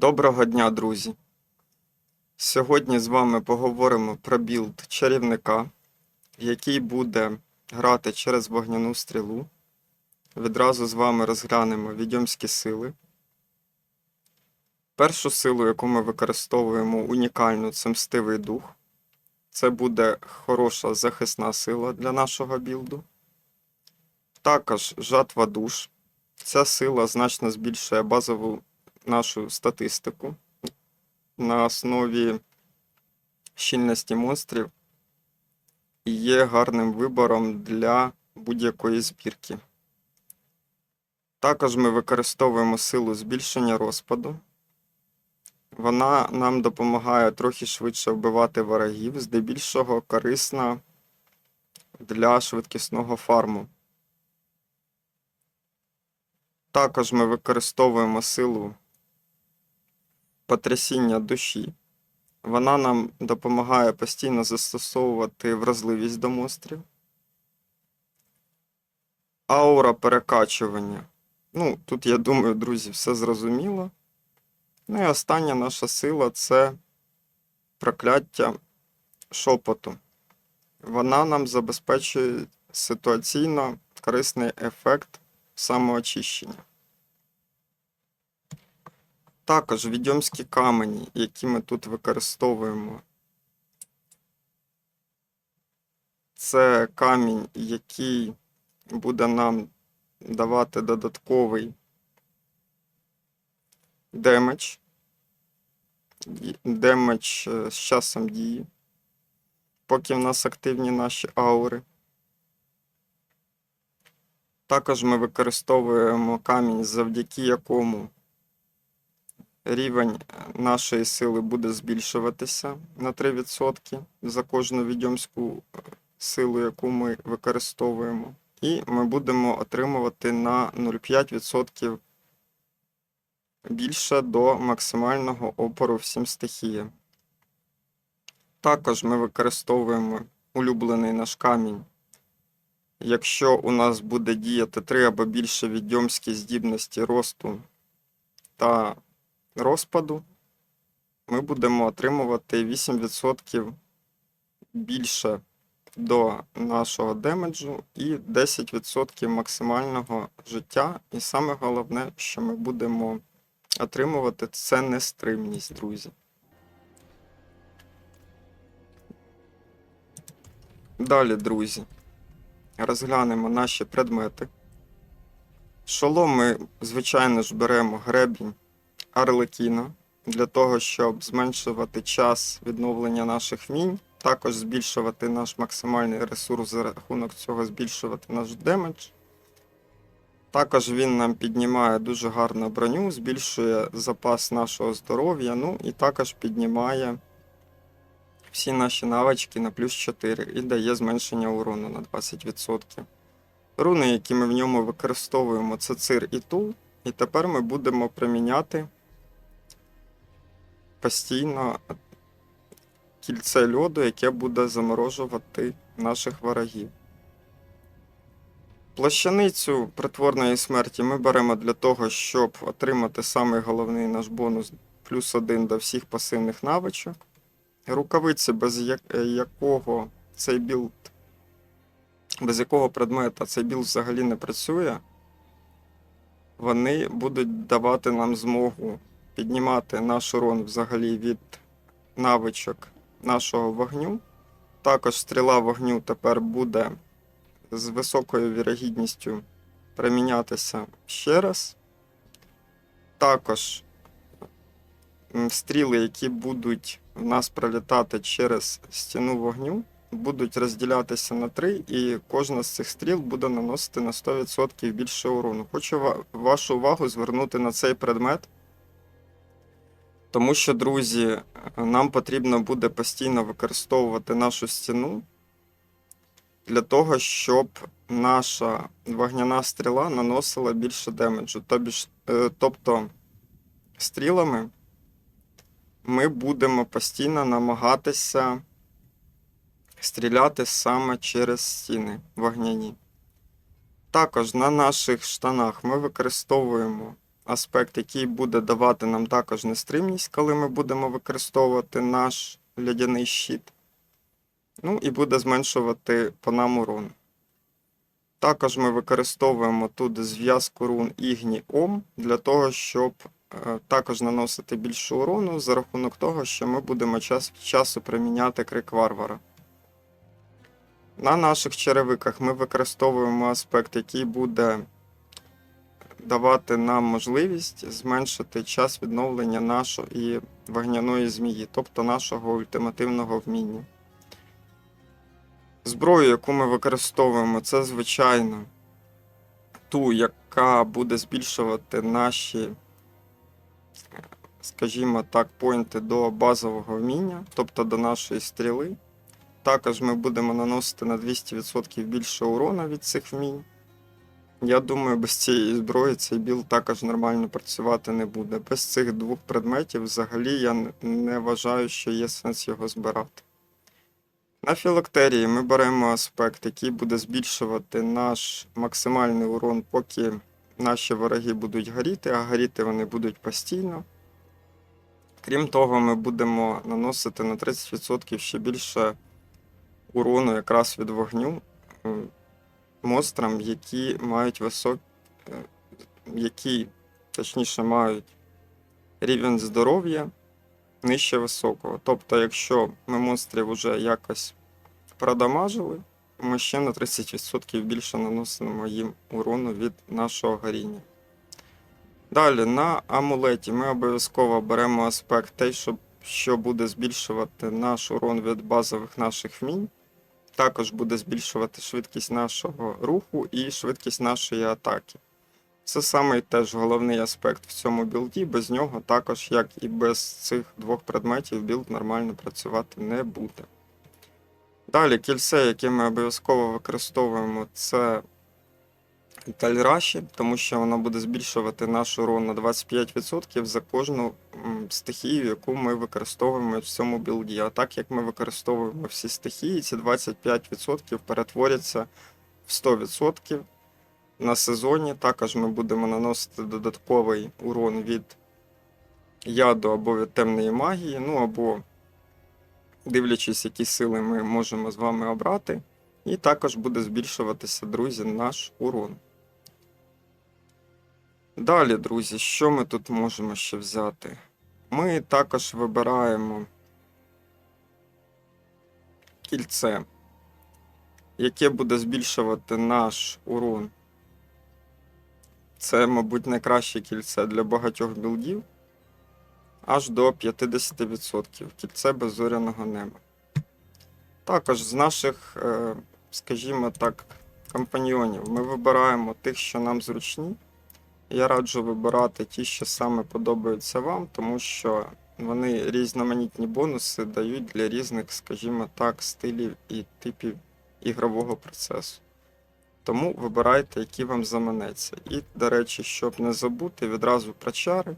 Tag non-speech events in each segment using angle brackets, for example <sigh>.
Доброго дня, друзі! Сьогодні з вами поговоримо про білд чарівника, який буде грати через вогняну стрілу. Відразу з вами розглянемо відьомські сили. Першу силу, яку ми використовуємо унікальну, це мстивий дух. Це буде хороша захисна сила для нашого білду. Також жатва душ. Ця сила значно збільшує базову нашу статистику на основі щільності монстрів і є гарним вибором для будь-якої збірки. Також ми використовуємо силу збільшення розпаду. Вона нам допомагає трохи швидше вбивати ворогів, здебільшого корисна для швидкісного фарму. Також ми використовуємо силу потрясіння душі. Вона нам допомагає постійно застосовувати вразливість до монстрів. Аура перекачування. Ну, тут, я думаю, друзі, все зрозуміло. Ну і остання наша сила це прокляття шепоту. Вона нам забезпечує ситуаційно корисний ефект самоочищення. Також відьомські камені, які ми тут використовуємо. Це камінь, який буде нам давати додатковий демедж. Демедж е, з часом дії, поки в нас активні наші аури. Також ми використовуємо камінь, завдяки якому рівень е, нашої сили буде збільшуватися на 3% за кожну відьомську е, силу, яку ми використовуємо. І ми будемо отримувати на 0,5% більше до максимального опору всім стихіям. Також ми використовуємо улюблений наш камінь. Якщо у нас буде діяти 3 або більше відьомські здібності росту та розпаду, ми будемо отримувати 8% більше до нашого демеджу і 10% максимального життя. І саме головне, що ми будемо отримувати, це нестримність, друзі. Далі, друзі, розглянемо наші предмети. Шолом ми, звичайно ж, беремо гребінь Арлекіна для того, щоб зменшувати час відновлення наших вмінь, також збільшувати наш максимальний ресурс за рахунок цього збільшувати наш демедж. Також він нам піднімає дуже гарну броню, збільшує запас нашого здоров'я, ну і також піднімає всі наші навички на плюс 4 і дає зменшення урону на 20%. Руни, які ми в ньому використовуємо, це цир і тул. І тепер ми будемо приміняти постійно кільце льоду, яке буде заморожувати наших ворогів. Плащаницю притворної смерті ми беремо для того, щоб отримати самий головний наш бонус плюс один до всіх пасивних навичок. Рукавиці, без якого цей білд, без якого предмета цей білд взагалі не працює, вони будуть давати нам змогу піднімати наш урон взагалі від навичок нашого вогню. Також стріла вогню тепер буде з високою вірогідністю примінятися ще раз. Також стріли, які будуть в нас пролітати через стіну вогню, будуть розділятися на три, і кожна з цих стріл буде наносити на 100% більше урону. Хочу вашу увагу звернути на цей предмет. Тому що, друзі, нам потрібно буде постійно використовувати нашу стіну для того, щоб наша вогняна стріла наносила більше демеджу. Е, Тобто стрілами ми будемо постійно намагатися стріляти саме через стіни вогняні. Також на наших штанах ми використовуємо аспект, який буде давати нам також нестримність, коли ми будемо використовувати наш лядяний щит. Ну і буде зменшувати по нам урон. Також ми використовуємо тут зв'язку рун Ігні Ом для того, щоб е, також наносити більше урону за рахунок того, що ми будемо час від часу приміняти крик варвара. На наших черевиках ми використовуємо аспект, який буде давати нам можливість зменшити час відновлення нашої вогняної змії, тобто нашого ультимативного вміння. Зброю, яку ми використовуємо, це звичайно ту, яка буде збільшувати наші, скажімо так, поінти до базового вміння, тобто до нашої стріли. Також ми будемо наносити на 200% більше урона від цих вмінь. Я думаю, без цієї зброї цей білд також нормально працювати не буде. Без цих двох предметів взагалі я не вважаю, що є сенс його збирати. На філактерії ми беремо аспект, який буде збільшувати наш максимальний урон, поки наші вороги будуть горіти, а горіти вони будуть постійно. Крім того, ми будемо наносити на 30% ще більше урону якраз від вогню монстрам, які мають висок... е, які, точніше, мають рівень здоров'я нижче високого. Тобто, якщо ми монстрів вже якось продамажили, ми ще на 30% більше наносимо їм урону від нашого горіння. Далі на амулеті ми обов'язково беремо аспект що, що буде збільшувати наш урон від базових наших вмінь. Також буде збільшувати швидкість нашого руху і швидкість нашої атаки. Це саме теж головний аспект в цьому білді. Без нього також, як і без цих двох предметів, білд нормально працювати не буде. Далі кільце, яке ми обов'язково використовуємо, це Тальраші, тому що воно буде збільшувати наш урон на 25% за кожну стихію, яку ми використовуємо в цьому білді. А так як ми використовуємо всі стихії, ці 25% перетворяться в 100% на сезоні. Також ми будемо наносити додатковий урон від яду або від темної магії, ну або дивлячись, які сили ми можемо з вами обрати. І також буде збільшуватися, друзі, наш урон. Далі, друзі, що ми тут можемо ще взяти? Ми також вибираємо кільце, яке буде збільшувати наш урон. Це, мабуть, найкраще кільце для багатьох білдів. Аж до 50%. Кільце беззоряного неба. Також з наших, е, скажімо так, компаньйонів ми вибираємо тих, що нам зручні. Я раджу вибирати ті, що саме подобаються вам, тому що вони різноманітні бонуси дають для різних, скажімо так, стилів і типів ігрового процесу. Тому вибирайте, які вам заманеться. І, до речі, щоб не забути, відразу про чари.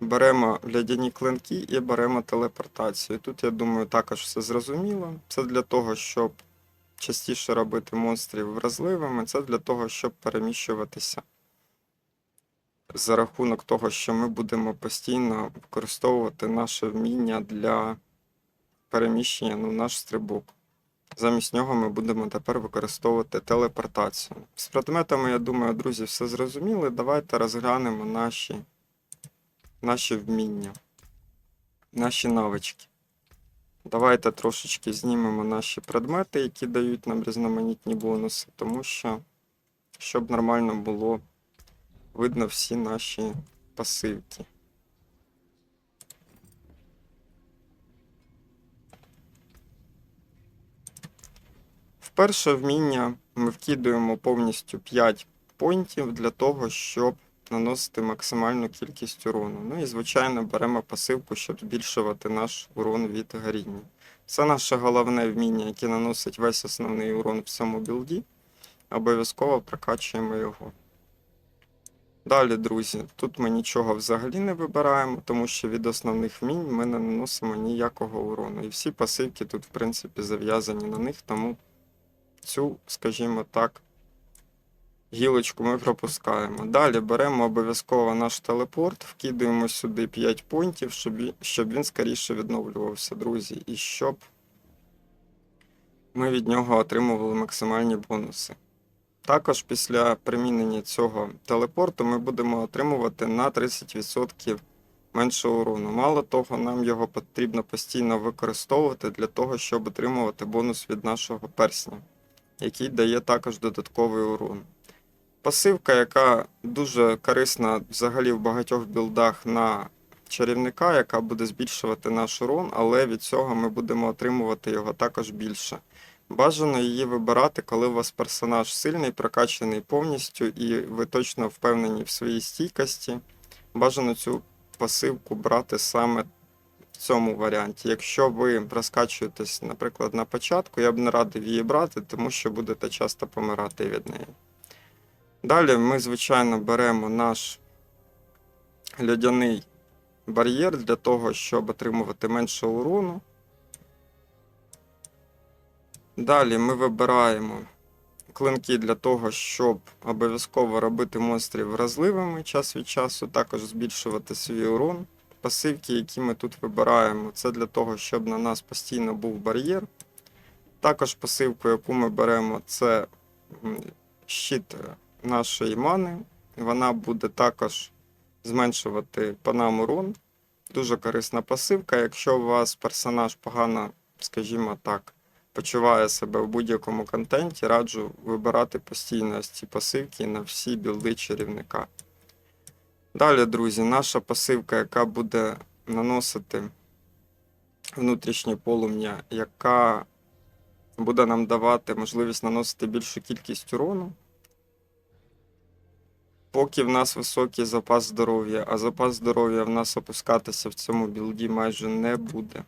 Беремо лядяні клинки і беремо телепортацію. Тут, я думаю, також все зрозуміло. Це для того, щоб частіше робити монстрів вразливими, це для того, щоб переміщуватися за рахунок того, що ми будемо постійно використовувати наше вміння для переміщення ну, наш стрибок. Замість нього ми будемо тепер використовувати телепортацію. З предметами, я думаю, друзі, все зрозуміли. Давайте розглянемо наші, наші вміння, наші навички. Давайте трошечки знімемо наші предмети, які дають нам різноманітні бонуси, тому що, щоб нормально було видно всі наші пасивки. В перше вміння ми вкидуємо повністю 5 поінтів для того, щоб наносити максимальну кількість урону. Ну і, звичайно, беремо пасивку, щоб збільшувати наш урон від горіння. Це наше головне вміння, яке наносить весь основний урон в цьому білді. Обов'язково прокачуємо його. Далі, друзі, тут ми нічого взагалі не вибираємо, тому що від основних вмінь ми не наносимо ніякого урону. І всі пасивки тут, в принципі, зав'язані на них, тому цю, скажімо так, Гілочку ми пропускаємо. Далі беремо обов'язково наш телепорт, вкидаємо сюди 5 пунктів, щоб, він- скоріше відновлювався, друзі, і щоб ми від нього отримували максимальні бонуси. Також після примінення цього телепорту ми будемо отримувати на 30% менше урону. Мало того, нам його потрібно постійно використовувати для того, щоб отримувати бонус від нашого персня, який дає також додатковий урон. Пасивка, яка дуже корисна взагалі в багатьох білдах на чарівника, яка буде збільшувати наш урон, але від цього ми будемо отримувати його також більше. Бажано її вибирати, коли у вас персонаж сильний, прокачаний повністю, і ви точно впевнені в своїй стійкості. Бажано цю пасивку брати саме в цьому варіанті. Якщо ви розкачуєтесь, наприклад, на початку, я б не радив її брати, тому що будете часто помирати від неї. Далі ми, звичайно, беремо наш льодяний бар'єр для того, щоб отримувати менше урону. Далі ми вибираємо клинки для того, щоб обов'язково робити монстрів вразливими час від часу, також збільшувати свій урон. Пасивки, які ми тут вибираємо, це для того, щоб на нас постійно був бар'єр. Також пасивку, яку ми беремо, це щит нашої мани. Вона буде також зменшувати по нам урон. Дуже корисна пасивка. Якщо у вас персонаж погано, скажімо так, почуває себе в будь-якому контенті, раджу вибирати постійно ось ці пасивки на всі білди чарівника. Далі, друзі, наша пасивка, яка буде наносити внутрішнє полум'я, яка буде нам давати можливість наносити більшу кількість урону. Поки в нас високий запас здоров'я, а запас здоров'я в нас опускатися в цьому білді майже не буде.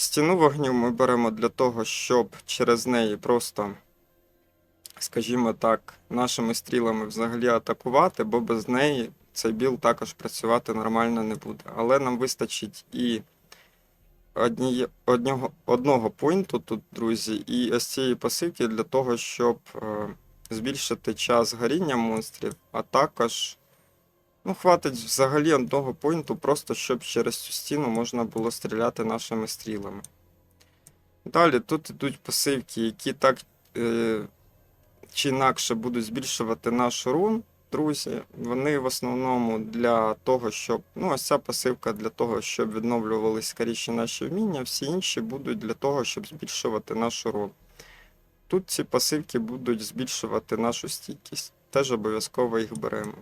Стіну вогню ми беремо для того, щоб через неї просто, скажімо так, нашими стрілами взагалі атакувати, бо без неї цей білд також працювати нормально не буде. Але нам вистачить і одніє- одного, одного поінту тут, друзі, і ось цієї пасивки для того, щоб е, збільшити час горіння монстрів, а також. Ну, хватить взагалі одного поінту, просто щоб через цю стіну можна було стріляти нашими стрілами. Далі тут йдуть пасивки, які так е, чи інакше будуть збільшувати наш урон, друзі. Вони в основному для того, щоб. Ну, ось ця пасивка для того, щоб відновлювались скоріше наші вміння, всі інші будуть для того, щоб збільшувати наш урон. Тут ці пасивки будуть збільшувати нашу стійкість. Теж обов'язково їх беремо.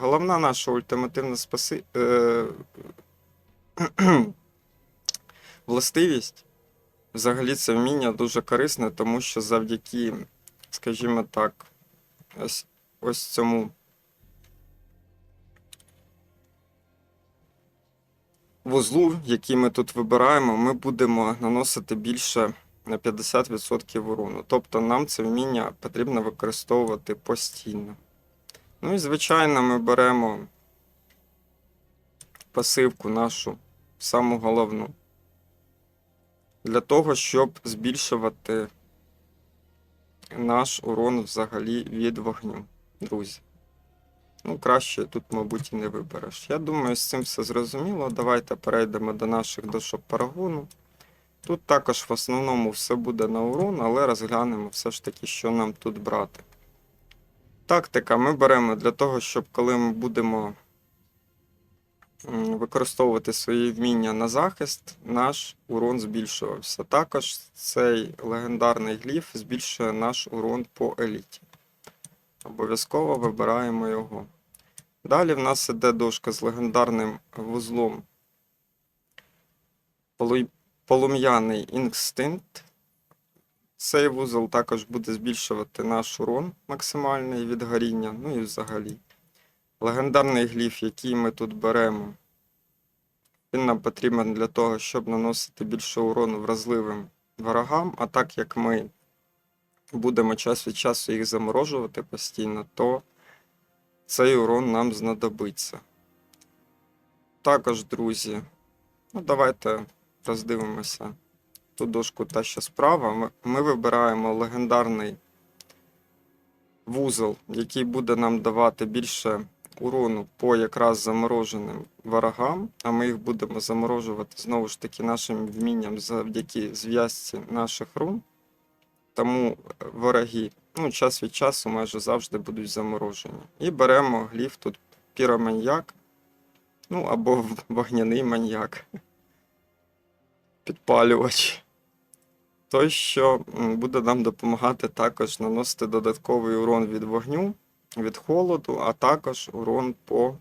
Головна наша ультимативна спаси... е... <clears throat> властивість. Взагалі це вміння дуже корисне, тому що завдяки, скажімо так, ось, ось цьому вузлу, який ми тут вибираємо, ми будемо наносити більше на 50% урону. Тобто нам це вміння потрібно використовувати постійно. Ну і звичайно, ми беремо пасивку нашу, саму головну, для того, щоб збільшувати наш урон взагалі від вогню, друзі. Ну, краще тут, мабуть, і не вибереш. Я думаю, з цим все зрозуміло. Давайте перейдемо до наших дошок парагону. Тут також в основному все буде на урон, але розглянемо все ж таки, що нам тут брати. Тактика ми беремо для того, щоб коли ми будемо використовувати свої вміння на захист, наш урон збільшувався. Також цей легендарний гліф збільшує наш урон по еліті. Обов'язково вибираємо його. Далі в нас іде дошка з легендарним вузлом Полум'яний інстинкт. Цей вузол також буде збільшувати наш урон максимальний від горіння, ну і взагалі. Легендарний гліф, який ми тут беремо, він нам потрібен для того, щоб наносити більше урону вразливим ворогам, а так як ми будемо час від часу їх заморожувати постійно, то цей урон нам знадобиться. Також, друзі, ну давайте роздивимося ту дошку та що справа. Ми, вибираємо легендарний вузол, який буде нам давати більше урону по якраз замороженим ворогам, а ми їх будемо заморожувати знову ж таки нашим вмінням завдяки зв'язці наших рун. Тому вороги ну, час від часу майже завжди будуть заморожені. І беремо гліф тут піроманьяк, ну або вогняний маньяк. <laughs> Підпалювач. Той, що буде нам допомагати також наносити додатковий урон від вогню, від холоду, а також урон по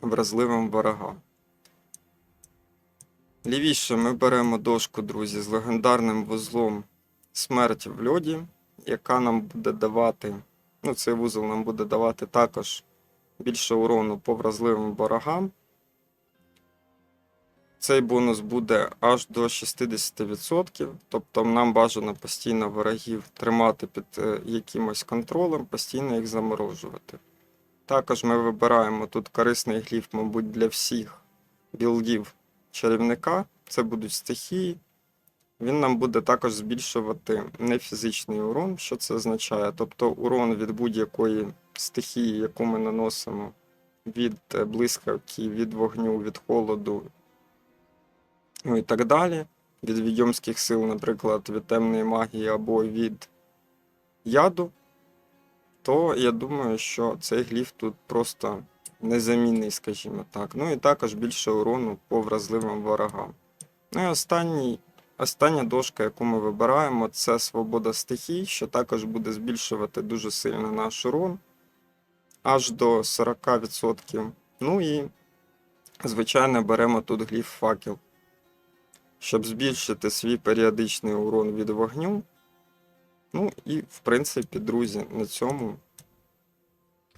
вразливим ворогам. Лівіше ми беремо дошку, друзі, з легендарним вузлом Смерть в льоді, яка нам буде давати, ну, цей вузол нам буде давати також більше урону по вразливим ворогам. Цей бонус буде аж до 60%, тобто нам бажано постійно ворогів тримати під е, якимось контролем, постійно їх заморожувати. Також ми вибираємо тут корисний гліф, мабуть, для всіх білдів чарівника. Це будуть стихії. Він нам буде також збільшувати нефізичний урон. Що це означає? Тобто урон від будь-якої стихії, яку ми наносимо від е, блискавки, від вогню, від холоду, ну і так далі. Від відьомських сил, наприклад, від темної магії або від яду, то я думаю, що цей гліф тут просто незамінний, скажімо так. Ну і також більше урону по вразливим ворогам. Ну і останній Остання дошка, яку ми вибираємо, це свобода стихій, що також буде збільшувати дуже сильно наш урон аж до 40%. Ну і, звичайно, беремо тут гліф факел, щоб збільшити свій періодичний урон від вогню. Ну і, в принципі, друзі, на цьому,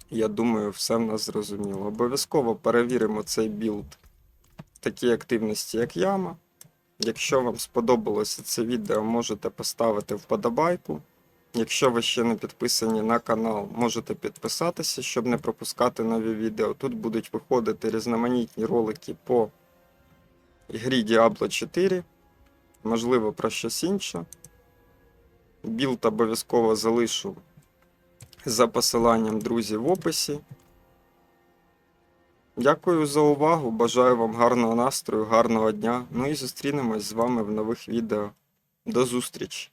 я думаю, все в нас зрозуміло. Обов'язково перевіримо цей білд в такій активності, як яма. Якщо вам сподобалося це відео, можете поставити вподобайку. Якщо ви ще не підписані на канал, можете підписатися, щоб не пропускати нові відео. Тут будуть виходити різноманітні ролики по грі Diablo 4, можливо, про щось інше. Білд обов'язково залишу за посиланням друзі в описі. Дякую за увагу. Бажаю вам гарного настрою, гарного дня. Ну і зустрінемось з вами в нових відео. До зустрічі!